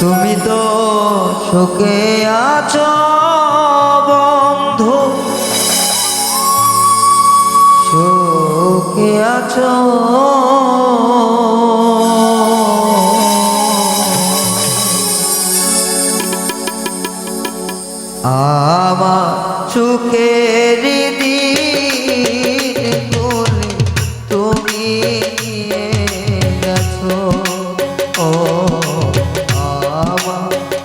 তুমি তো সুখে আছো বন্ধু। সুখে আছো। আমা সুখের দিয়ে Baba.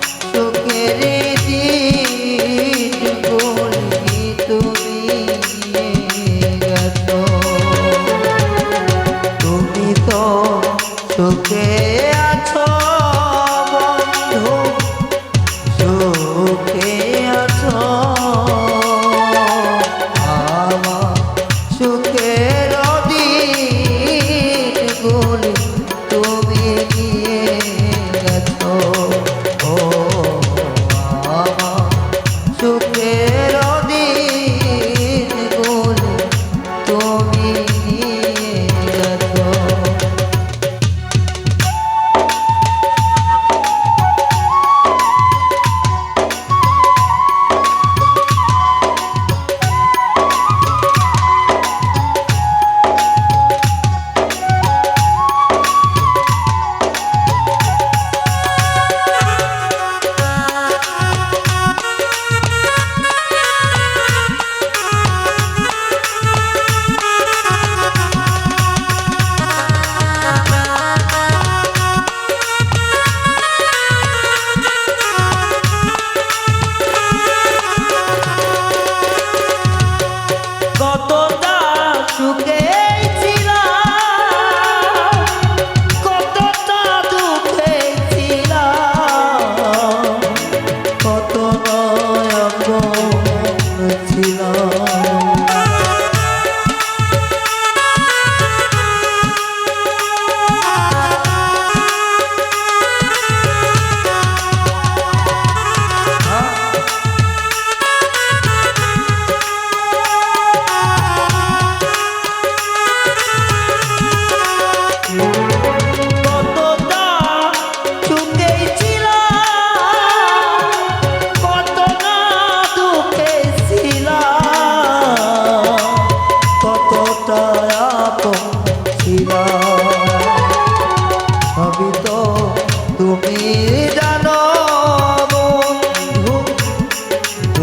ছিলাম।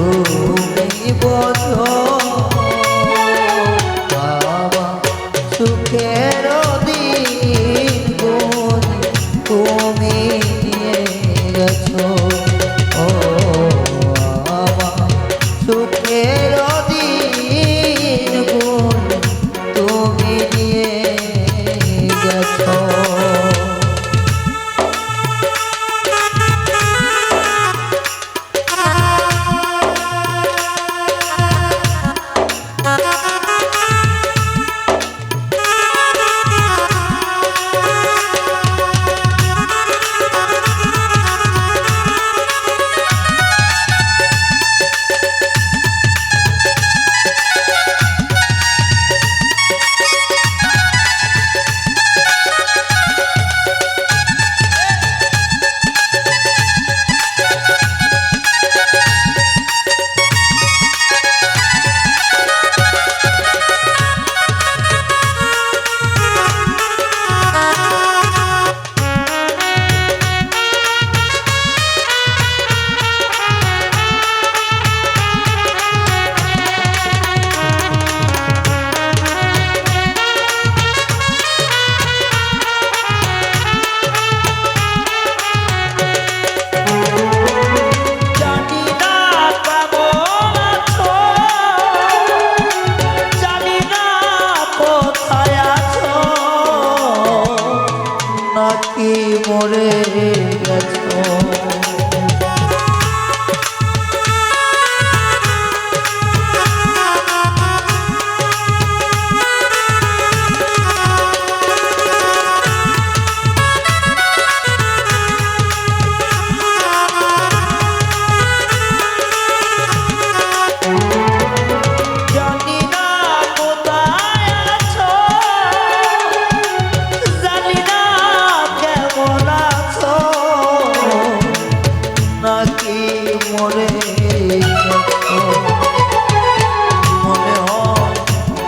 তুমি বধ বাবা সুখের দিন তুমি গেছো? ও বাবা সুখের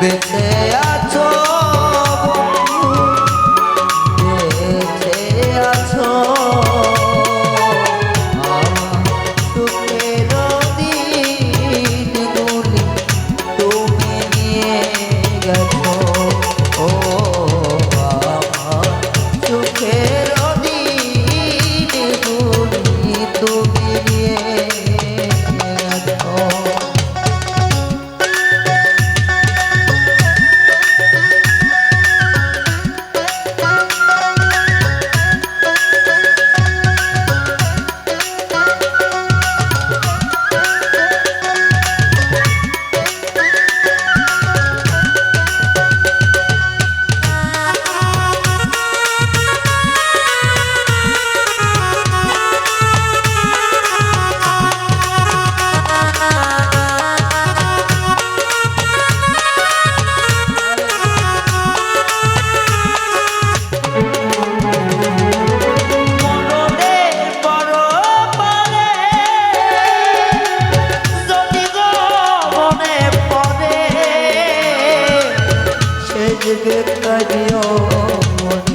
বেঁচে জেগে কাজিও মনে।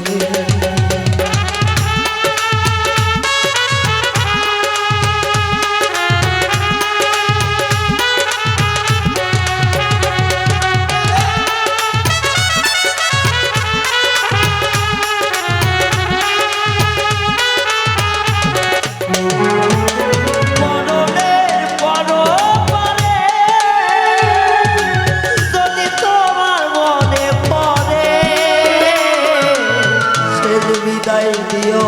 বিদায় দিও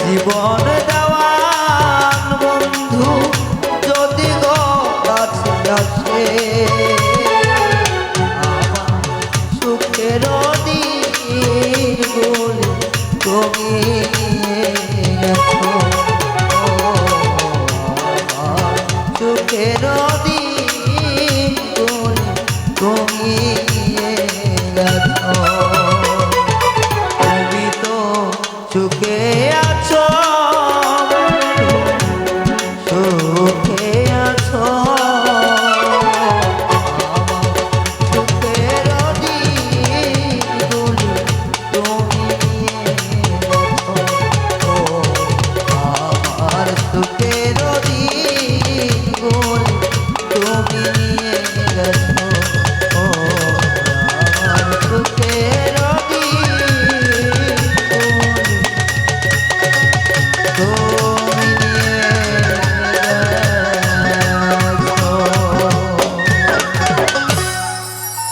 জীবনে